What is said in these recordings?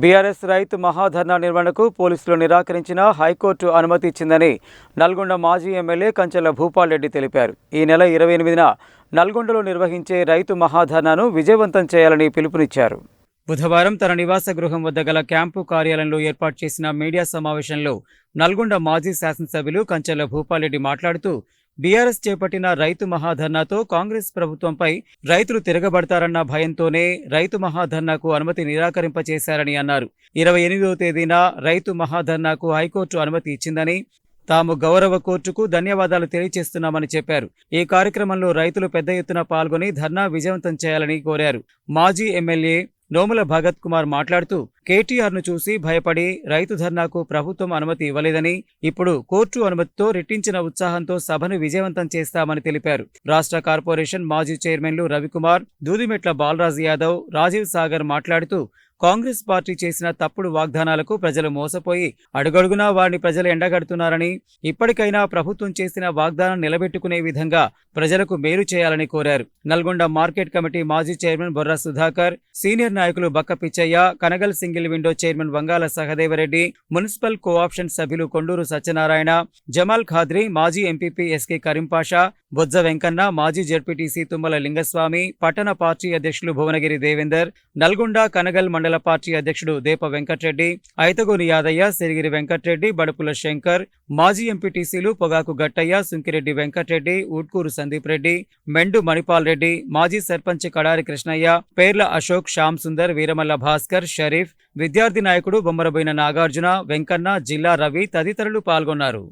BRS రైతు మహాధర్నా నిర్వహణకు పోలీసులు నిరాకరించిన హైకోర్టు అనుమతి ఇచ్చిందని నల్గొండ మాజీ ఎమ్మెల్యే కంచెల భూపాల్ రెడ్డి తెలిపారు. ఈ నెల ఇరవై ఎనిమిదిన నల్గొండలో నిర్వహించే రైతు మహాధర్నాను విజయవంతం చేయాలని పిలుపునిచ్చారు. బుధవారం తన నివాస గృహం వద్ద గల క్యాంపు కార్యాలయంలో ఏర్పాటు చేసిన మీడియా సమావేశంలో నల్గొండ మాజీ శాసనసభ్యులు కంచెల భూపాలరెడ్డి మాట్లాడుతూ బీఆర్ఎస్ చేపట్టిన రైతు మహాధర్నాతో కాంగ్రెస్ ప్రభుత్వంపై రైతులు తిరగబడతారన్న భయంతోనే రైతు మహాధర్నాకు అనుమతి నిరాకరింపచేశారని అన్నారు. ఇరవై ఎనిమిదవ తేదీన రైతు మహాధర్నాకు హైకోర్టు అనుమతి ఇచ్చిందని తాము గౌరవ కోర్టుకు ధన్యవాదాలు తెలియజేస్తున్నామని చెప్పారు. ఈ కార్యక్రమంలో రైతులు పెద్ద ఎత్తున పాల్గొని ధర్నా విజయవంతం చేయాలని కోరారు. మాజీ ఎమ్మెల్యే నోముల భగత్ కుమార్ మాట్లాడుతూ కేటీఆర్ను చూసి భయపడి రైతు ధర్నాకు ప్రభుత్వం అనుమతి ఇవ్వలేదని ఇప్పుడు కోర్టు అనుమతితో రెట్టించిన ఉత్సాహంతో సభను విజయవంతం చేస్తామని తెలిపారు. రాష్ట్ర కార్పొరేషన్ మాజీ చైర్మన్లు రవికుమార్ దూదిమెట్ల బాలరాజు యాదవ్ రాజీవ్ సాగర్ మాట్లాడుతూ కాంగ్రెస్ పార్టీ చేసిన తప్పుడు వాగ్దానాలకు ప్రజలు మోసపోయి అడుగడుగునా వారిని ప్రజలు ఎండగడుతున్నారని ఇప్పటికైనా ప్రభుత్వం చేసిన వాగ్దానం నిలబెట్టుకునే విధంగా ప్రజలకు మేలు చేయాలని కోరారు. నల్గొండ మార్కెట్ కమిటీ మాజీ చైర్మన్ బొర్రా సుధాకర్ సీనియర్ నాయకులు Bakka Pichaiah Kanagal single window chairman Vangala Sahadeva Reddy municipal co-option సభ్యులు కొండూరు సత్యనారాయణ జమాల్ ఖాద్రి మాజీ ఎంపీపీ ఎస్కే కరీంపాషా బొజ్జ వెంకన్న మాజీ జడ్పీటీసీ తుమ్మల లింగస్వామి పట్టణ పార్టీ అధ్యక్షులు భువనగిరి దేవేందర్ నల్గొండ కనగల్ మండల పార్టీ అధ్యక్షుడు దేప వెంకట్రెడ్డి ఐతగోని యాదయ్య సిరిగిరి వెంకట్రెడ్డి బడుపుల శంకర్ మాజీ ఎంపీటీసీలు పొగాకు గట్టయ్య సుంకిరెడ్డి వెంకట్రెడ్డి ఊట్కూరు సందీప్ రెడ్డి మెండు మణిపాల్ రెడ్డి మాజీ సర్పంచ్ కడారి కృష్ణయ్య పేర్ల అశోక్ శ్యామ్ సుందర్ వీరమల్ల భాస్కర్ షరీఫ్ విద్యార్థి నాయకుడు బొమ్మరబోయిన నాగార్జున వెంకన్న జిల్లా రవి తదితరులు పాల్గొన్నారు.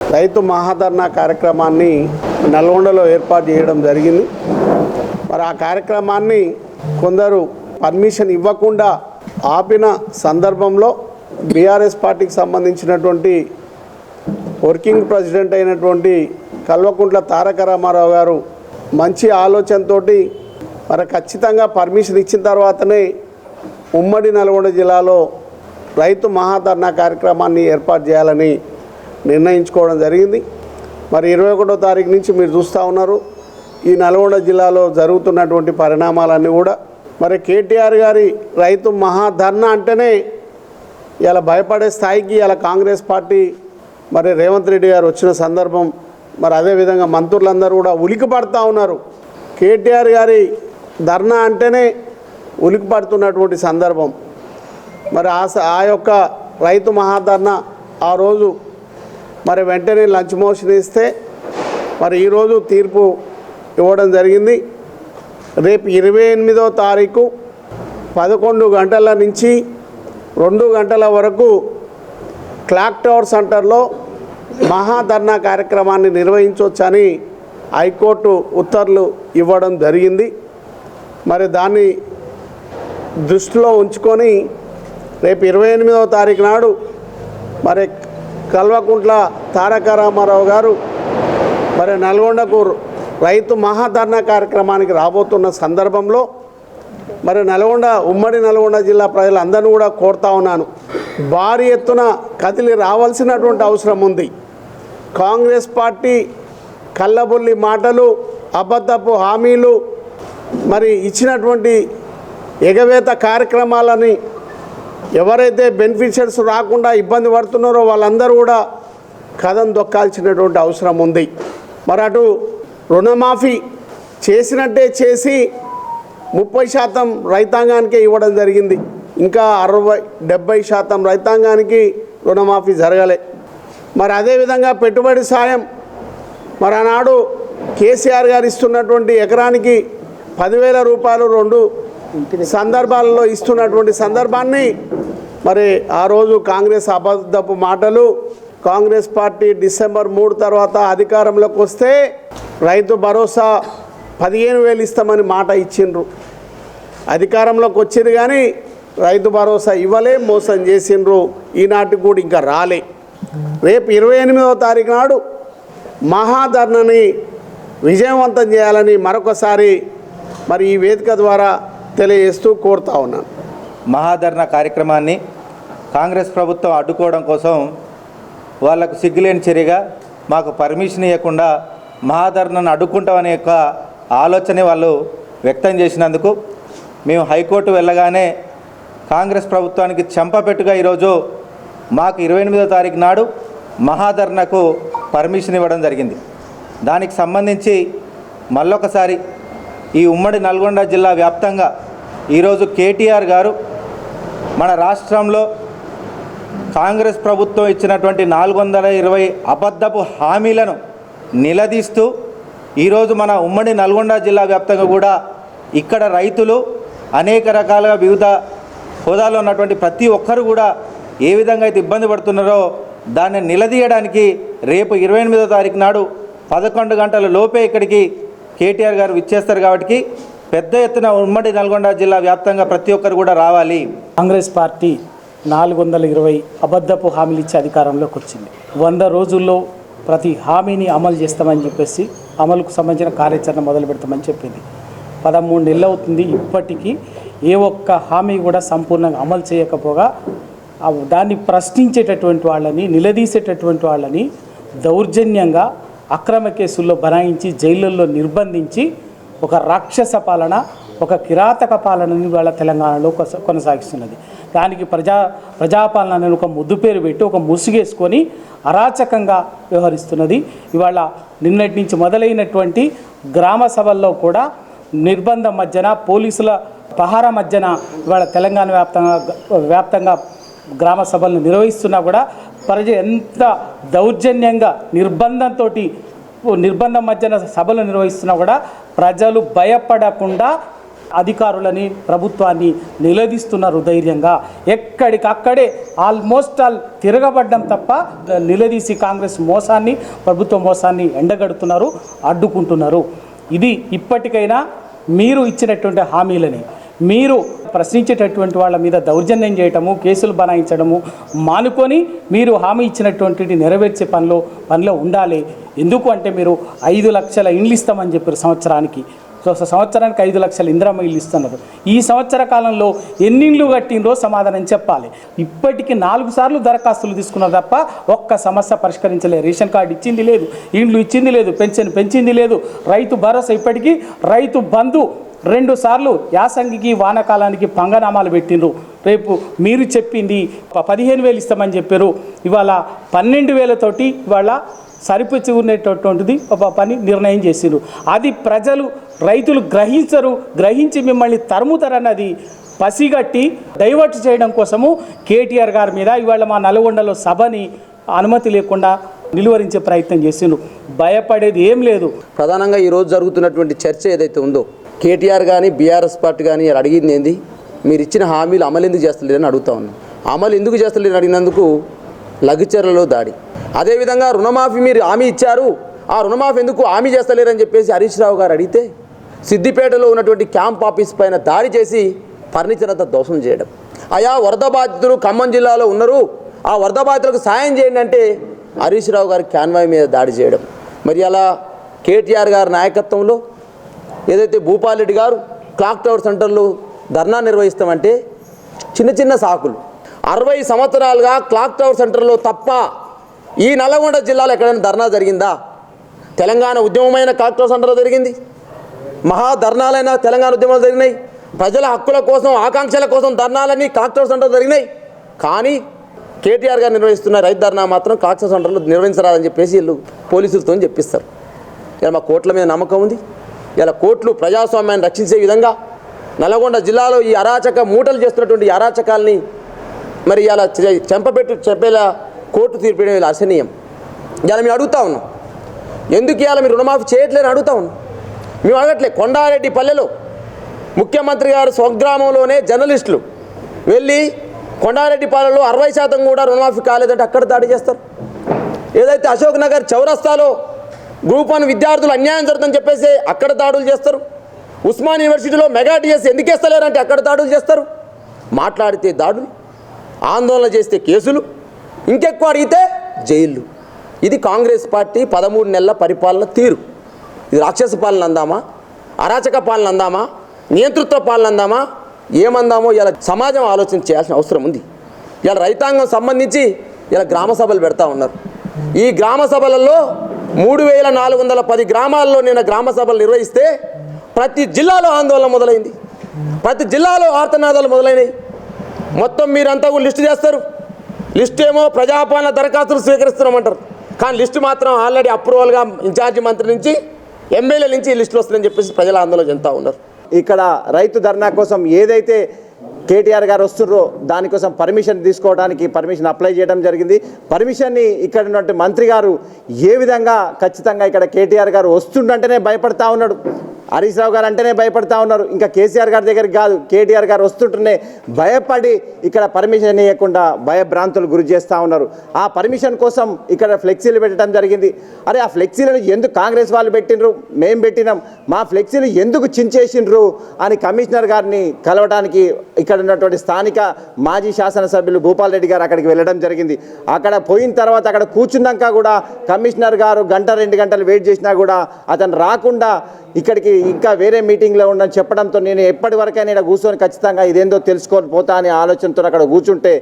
రైతు మహాధర్నా కార్యక్రమాన్ని నల్గొండలో ఏర్పాటు చేయడం జరిగింది. మరి ఆ కార్యక్రమాన్ని కొందరు పర్మిషన్ ఇవ్వకుండా ఆపిన సందర్భంలో బీఆర్ఎస్ పార్టీకి సంబంధించినటువంటి వర్కింగ్ ప్రెసిడెంట్ అయినటువంటి కల్వకుంట్ల తారక రామారావు గారు మంచి ఆలోచనతోటి మరి ఖచ్చితంగా పర్మిషన్ ఇచ్చిన తర్వాతనే ఉమ్మడి నల్గొండ జిల్లాలో రైతు మహాధర్నా కార్యక్రమాన్ని ఏర్పాటు చేయాలని నిర్ణయించుకోవడం జరిగింది. మరి ఇరవై ఒకటో తారీఖు నుంచి మీరు చూస్తూ ఉన్నారు. ఈ నల్గొండ జిల్లాలో జరుగుతున్నటువంటి పరిణామాలన్నీ కూడా మరి కేటీఆర్ గారి రైతు మహాధర్నా అంటేనే ఇలా భయపడే స్థాయికి ఇలా కాంగ్రెస్ పార్టీ మరి రేవంత్ రెడ్డి గారు వచ్చిన సందర్భం మరి అదేవిధంగా మంత్రులందరూ కూడా ఉలికి పడుతూ ఉన్నారు. కేటీఆర్ గారి ధర్నా అంటేనే ఉలికి పడుతున్నటువంటి సందర్భం. మరి ఆ స- ఆ యొక్క రైతు మహాధర్నా ఆ రోజు మరి వెంటనే లంచ్ మోషన్ ఇస్తే మరి ఈరోజు తీర్పు ఇవ్వడం జరిగింది. రేపు ఇరవై ఎనిమిదో తారీఖు పదకొండు గంటల నుంచి రెండు గంటల వరకు క్లాక్ టవర్ సెంటర్లో మహాధర్నా కార్యక్రమాన్ని నిర్వహించవచ్చని హైకోర్టు ఉత్తర్వులు ఇవ్వడం జరిగింది. మరి దాన్ని దృష్టిలో ఉంచుకొని రేపు ఇరవై ఎనిమిదవ తారీఖు నాడు మరి కల్వకుంట్ల తారక రామారావు గారు మరి నల్గొండకు రైతు మహాధర్నా కార్యక్రమానికి రాబోతున్న సందర్భంలో మరి నల్గొండ ఉమ్మడి నల్గొండ జిల్లా ప్రజలందరినీ కూడా కోరుతా ఉన్నాను. భారీ ఎత్తున కదిలి రావాల్సినటువంటి అవసరం ఉంది. కాంగ్రెస్ పార్టీ కళ్ళబుల్లి మాటలు అబద్ధపు హామీలు మరి ఇచ్చినటువంటి ఎగవేత కార్యక్రమాలని ఎవరైతే బెనిఫిషియర్స్ రాకుండా ఇబ్బంది పడుతున్నారో వాళ్ళందరూ కూడా కథం దొక్కాల్సినటువంటి అవసరం ఉంది. మరి అటు రుణమాఫీ చేసినట్టే చేసి ముప్పై శాతం రైతాంగానికే ఇవ్వడం జరిగింది. ఇంకా అరవై డెబ్బై శాతం రైతాంగానికి రుణమాఫీ జరగలే. మరి అదేవిధంగా పెట్టుబడి సాయం మరి ఆనాడు కేసీఆర్ గారు ఇస్తున్నటువంటి ఎకరానికి పదివేల రూపాయలు రెండు సందర్భాలలో ఇస్తున్నటువంటి సందర్భాన్ని మరి ఆ రోజు కాంగ్రెస్ అబద్ధపు మాటలు కాంగ్రెస్ పార్టీ డిసెంబర్ మూడు తర్వాత అధికారంలోకి వస్తే రైతు భరోసా పదిహేను వేలు ఇస్తామని మాట ఇచ్చిండ్రు. అధికారంలోకి వచ్చింది కానీ రైతు భరోసా ఇవ్వలే మోసం చేసిండ్రు. ఈనాటి కూడా ఇంకా రాలే. రేపు ఇరవై ఎనిమిదవ తారీఖు నాడు మహాధర్నని విజయవంతం చేయాలని మరొకసారి మరి ఈ వేదిక ద్వారా తెలియజేస్తూ కోరుతా ఉన్నాను. మహాధర్ణ కార్యక్రమాన్ని కాంగ్రెస్ ప్రభుత్వం అడ్డుకోవడం కోసం వాళ్ళకు సిగ్గులేని చర్యగా మాకు పర్మిషన్ ఇవ్వకుండా మహాధరణను అడ్డుకుంటామనే యొక్క ఆలోచన వాళ్ళు వ్యక్తం చేసినందుకు మేము హైకోర్టు వెళ్ళగానే కాంగ్రెస్ ప్రభుత్వానికి చెంపపెట్టుగా ఈరోజు మాకు ఇరవై ఎనిమిదో తారీఖు నాడు మహాధర్ణకు పర్మిషన్ ఇవ్వడం జరిగింది. దానికి సంబంధించి మళ్ళొకసారి ఈ ఉమ్మడి నల్గొండ జిల్లా వ్యాప్తంగా ఈరోజు కేటీఆర్ గారు మన రాష్ట్రంలో కాంగ్రెస్ ప్రభుత్వం ఇచ్చినటువంటి నాలుగు వందల ఇరవై అబద్ధపు హామీలను నిలదీస్తూ ఈరోజు మన ఉమ్మడి నల్గొండ జిల్లా వ్యాప్తంగా కూడా ఇక్కడ రైతులు అనేక రకాలుగా వివిధ హోదాలో ఉన్నటువంటి ప్రతి ఒక్కరు కూడా ఏ విధంగా అయితే ఇబ్బంది పడుతున్నారో దాన్ని నిలదీయడానికి రేపు ఇరవై ఎనిమిదో తారీఖు నాడు పదకొండు గంటల లోపే ఇక్కడికి కేటీఆర్ గారు ఇచ్చేస్తారు కాబట్టి పెద్ద ఎత్తున ఉమ్మడి నల్గొండ జిల్లా వ్యాప్తంగా ప్రతి ఒక్కరు కూడా రావాలి. కాంగ్రెస్ పార్టీ నాలుగు వందల ఇరవై అబద్ధపు హామీలు ఇచ్చి అధికారంలోకి వచ్చింది. వంద రోజుల్లో ప్రతి హామీని అమలు చేస్తామని చెప్పేసి అమలుకు సంబంధించిన కార్యాచరణ మొదలు పెడతామని చెప్పింది. పదమూడు నెలలు అవుతుంది. ఇప్పటికీ ఏ ఒక్క హామీ కూడా సంపూర్ణంగా అమలు చేయకపోగా దాన్ని ప్రశ్నించేటటువంటి వాళ్ళని నిలదీసేటటువంటి వాళ్ళని దౌర్జన్యంగా అక్రమ కేసుల్లో బనాయించి జైళ్ళల్లో నిర్బంధించి ఒక రాక్షస పాలన ఒక కిరాతక పాలనని వాళ్ళ తెలంగాణలో కొనసాగిస్తున్నది. దానికి ప్రజా ప్రజాపాలన అనే ఒక ముద్దు పేరు పెట్టి ఒక ముసుగేసుకొని అరాచకంగా వ్యవహరిస్తున్నది. ఇవాళ నిన్నటి నుంచి మొదలైనటువంటి గ్రామ సభల్లో కూడా నిర్బంధం మధ్యన పోలీసుల పహారా మధ్యన ఇవాళ తెలంగాణ వ్యాప్తంగా వ్యాప్తంగా గ్రామ సభలను నిర్వహిస్తున్నా కూడా ప్రజ ఎంత దౌర్జన్యంగా నిర్బంధంతో నిర్బంధం మధ్యన సభలు నిర్వహిస్తున్నా కూడా ప్రజలు భయపడకుండా అధికారులని ప్రభుత్వాన్ని నిలదీస్తున్నారు ధైర్యంగా ఎక్కడికక్కడే ఆల్మోస్ట్ ఆల్ తిరగబడ్డం తప్ప నిలదీసి కాంగ్రెస్ మోసాన్ని ప్రభుత్వ మోసాన్ని ఎండగడుతున్నారు అడ్డుకుంటున్నారు. ఇది ఇప్పటికైనా మీరు ఇచ్చినటువంటి హామీలని. మీరు ప్రశ్నించేటటువంటి వాళ్ళ మీద దౌర్జన్యం చేయటము కేసులు బనాయించడము మానుకొని మీరు హామీ ఇచ్చినటువంటి నెరవేర్చే పనిలో పనిలో ఉండాలి. ఎందుకు అంటే మీరు ఐదు లక్షల ఇండ్లు ఇస్తామని చెప్పారు సంవత్సరానికి. సంవత్సరానికి ఐదు లక్షల ఇందిరమ్మ ఇల్లు ఇస్తున్నారు. ఈ సంవత్సర కాలంలో ఎన్నిళ్ళు ఇండ్లు కట్టిండ్రో సమాధానం చెప్పాలి. ఇప్పటికీ నాలుగు సార్లు దరఖాస్తులు తీసుకున్నారు తప్ప ఒక్క సమస్య పరిష్కరించలేదు రేషన్ కార్డు ఇచ్చింది లేదు ఇండ్లు ఇచ్చింది లేదు పెన్షన్ పెంచింది లేదు. రైతు భరోసా ఇప్పటికీ రైతు బంధు రెండు సార్లు యాసంగికి వానకాలానికి పంగనామాలు పెట్టిండ్రు. రేపు మీరు చెప్పింది పదిహేను వేలు ఇస్తామని చెప్పారు. ఇవాళ పన్నెండు వేలతోటి ఇవాళ సరిపుచ్చుకునేటటువంటిది ఒక పని నిర్ణయం చేసిండ్రు. అది ప్రజలు రైతులు గ్రహించరు గ్రహించి మిమ్మల్ని తరుముతారన్నది పసిగట్టి డైవర్ట్ చేయడం కోసము కేటీఆర్ గారి మీద ఇవాళ మా నల్గొండలో సభని అనుమతి లేకుండా నిలువరించే ప్రయత్నం చేసిండ్రు. భయపడేది ఏం లేదు. ప్రధానంగా ఈరోజు జరుగుతున్నటువంటి చర్చ ఏదైతే ఉందో కేటీఆర్ కానీ బీఆర్ఎస్ పార్టీ కానీ అడిగింది ఏంది? మీరు ఇచ్చిన హామీలు అమలు ఎందుకు చేస్తలేరని అడుగుతా ఉన్నాం. అమలు ఎందుకు చేస్తలేరని అడిగినందుకు లఘుచర్లలో దాడి. అదేవిధంగా రుణమాఫీ మీరు హామీ ఇచ్చారు. ఆ రుణమాఫీ ఎందుకు హామీ చేస్తలేరని చెప్పేసి హరీష్ రావు గారు అడిగితే సిద్దిపేటలో ఉన్నటువంటి క్యాంప్ ఆఫీస్ పైన దాడి చేసి ఫర్నిచర్ అంతా దోషం చేయడం. అయా వరద బాధితులు ఖమ్మం జిల్లాలో ఉన్నారు. ఆ వరద బాధితులకు సాయం చేయండి అంటే హరీష్ రావు గారి క్యాన్వాయ్ మీద దాడి చేయడం. మరి అలా కేటీఆర్ గారి నాయకత్వంలో ఏదైతే భూపాలరెడ్డి గారు క్లాక్ టవర్ సెంటర్లో ధర్నా నిర్వహిస్తామంటే చిన్న చిన్న సాకులు. అరవై సంవత్సరాలుగా క్లాక్ టవర్ సెంటర్లో తప్ప ఈ నల్గొండ జిల్లాలో ఎక్కడైనా ధర్నా జరిగిందా? తెలంగాణ ఉద్యమమైన క్లాక్ టవర్ సెంటర్లో జరిగింది. మహా ధర్నాలైన తెలంగాణ ఉద్యమాలు జరిగినాయి. ప్రజల హక్కుల కోసం ఆకాంక్షల కోసం ధర్నాలన్నీ క్లాక్ సెంటర్లు సెంటర్ జరిగినాయి. కానీ కేటీఆర్ గారు నిర్వహిస్తున్న రైతు ధర్నా మాత్రం క్లాక్ సెంటర్లు సెంటర్లో నిర్వహించరాదని చెప్పేసి వీళ్ళు పోలీసులతో చెప్పిస్తారు. ఇలా మా కోట్ల మీద నమ్మకం ఉంది. ఇలా కోట్లు ప్రజాస్వామ్యాన్ని రక్షించే విధంగా నల్గొండ జిల్లాలో ఈ అరాచక మూటలు చేస్తున్నటువంటి అరాచకాలని అరాచకాల్ని మరి ఇలా చెంపపెట్టు చెప్పేలా కోర్టు తీర్పడం ఇలా అసహనీయం ఇలా మేము అడుగుతా ఉన్నాం. ఎందుకు ఇవాళ మీరు రుణమాఫీ చేయట్లేని అడుగుతా ఉన్నాం. మేము అడగట్లే కొండారెడ్డి పల్లెలో. ముఖ్యమంత్రి గారు స్వగ్రామంలోనే జర్నలిస్టులు. వెళ్ళి కొండారెడ్డి పాలెలో అరవై శాతం కూడా రుణమాఫీ కాలేదంటే అక్కడ దాడి చేస్తారు. ఏదైతే అశోక్ నగర్ చౌరస్తాలో గ్రూప్ వన్ విద్యార్థులు అన్యాయం జరుగుతుందని చెప్పేసి అక్కడ దాడులు చేస్తారు. ఉస్మాన్ యూనివర్సిటీలో మెగా డిఎస్ ఎందుకేస్తలేరంటే అక్కడ దాడులు చేస్తారు. మాట్లాడితే దాడులు ఆందోళన చేస్తే కేసులు ఇంకెక్కువ అడిగితే జైళ్ళు. ఇది కాంగ్రెస్ పార్టీ పదమూడు నెలల పరిపాలన తీరు. ఇది రాక్షస పాలన అందామా? అరాచక పాలన అందామా? నియంతృత్వ పాలన అందామా? ఏమందామో ఇలా సమాజం ఆలోచన చేయాల్సిన అవసరం ఉంది. ఇలా రైతాంగం సంబంధించి ఇలా గ్రామ సభలు పెడతా ఉన్నారు. ఈ గ్రామ సభలలో మూడు వేల నాలుగు వందల పది గ్రామాల్లో నిన్న గ్రామ సభలు నిర్వహిస్తే ప్రతి జిల్లాలో ఆందోళన మొదలైంది. ప్రతి జిల్లాలో ఆర్తనాదాలు మొదలైనవి మొత్తం మీరంతా కూడా లిస్ట్ చేస్తారు. లిస్ట్ ఏమో ప్రజాపాలన దరఖాస్తులు స్వీకరిస్తున్నామంటారు. కానీ లిస్టు మాత్రం ఆల్రెడీ అప్రూవల్గా ఇన్ఛార్జి మంత్రి నుంచి ఎమ్మెల్యే నుంచి లిస్టులు వస్తుందని చెప్పేసి ప్రజల ఆందోళన చెందుతూ ఉన్నారు. ఇక్కడ రైతు ధర్నా కోసం ఏదైతే కేటీఆర్ గారు వస్తున్నారో దానికోసం పర్మిషన్ తీసుకోవడానికి పర్మిషన్ అప్లై చేయడం జరిగింది. పర్మిషన్ని ఇక్కడ ఉన్నటువంటి మంత్రి గారు ఏ విధంగా ఖచ్చితంగా ఇక్కడ కేటీఆర్ గారు వస్తుండంటేనే భయపడతా ఉన్నాడు. హరీష్ రావు గారు అంటేనే భయపడతా ఉన్నారు. ఇంకా కేసీఆర్ గారి దగ్గరికి కాదు కేటీఆర్ గారు వస్తుంటేనే భయపడి ఇక్కడ పర్మిషన్ ఇవ్వకుండా భయభ్రాంతులు గురి చేస్తూ ఉన్నారు. ఆ పర్మిషన్ కోసం ఇక్కడ ఫ్లెక్సీలు పెట్టడం జరిగింది. అరే ఆ ఫ్లెక్సీలను ఎందుకు కాంగ్రెస్ వాళ్ళు పెట్టినరు మేము పెట్టినాం. మా ఫ్లెక్సీలు ఎందుకు చించేసిండ్రు? అని కమిషనర్ గారిని కలవడానికి ఇక్కడ ఉన్నటువంటి స్థానిక మాజీ శాసనసభ్యులు భూపాల్ రెడ్డి గారు అక్కడికి వెళ్ళడం జరిగింది. అక్కడ పోయిన తర్వాత అక్కడ కూర్చున్నాక కూడా కమిషనర్ గారు గంట రెండు గంటలు వెయిట్ చేసినా కూడా అతను రాకుండా ఇక్కడికి ఇంకా వేరే మీటింగ్లో ఉండని చెప్పడంతో నేను ఎప్పటి వరకైనా ఇక్కడ కూర్చొని ఖచ్చితంగా ఇదేందో తెలుసుకొని పోతా అనే ఆలోచనతో అక్కడ కూర్చుంటే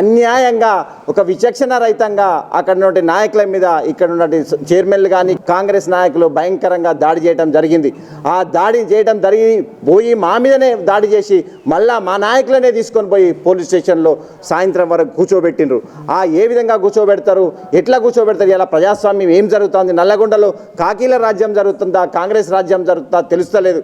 అన్యాయంగా ఒక విచక్షణ రహితంగా అక్కడ నుండి నాయకుల మీద ఇక్కడ ఉన్నటువంటి చైర్మన్లు కానీ కాంగ్రెస్ నాయకులు భయంకరంగా దాడి చేయడం జరిగింది. ఆ దాడి చేయడం జరిగి పోయి మా మీదనే దాడి చేసి మళ్ళా మా నాయకులనే తీసుకొని పోయి పోలీస్ స్టేషన్లో సాయంత్రం వరకు కూర్చోబెట్టిండ్రు. ఆ ఏ విధంగా కూర్చోబెడతారు? ఎట్లా కూర్చోబెడతారు? ఇలా ప్రజాస్వామ్యం ఏం జరుగుతుంది? నల్లగొండలో కాకీల రాజ్యం జరుగుతుందా? కాంగ్రెస్ రాజ్యం జరుగుతుందా తెలుస్తలేదు.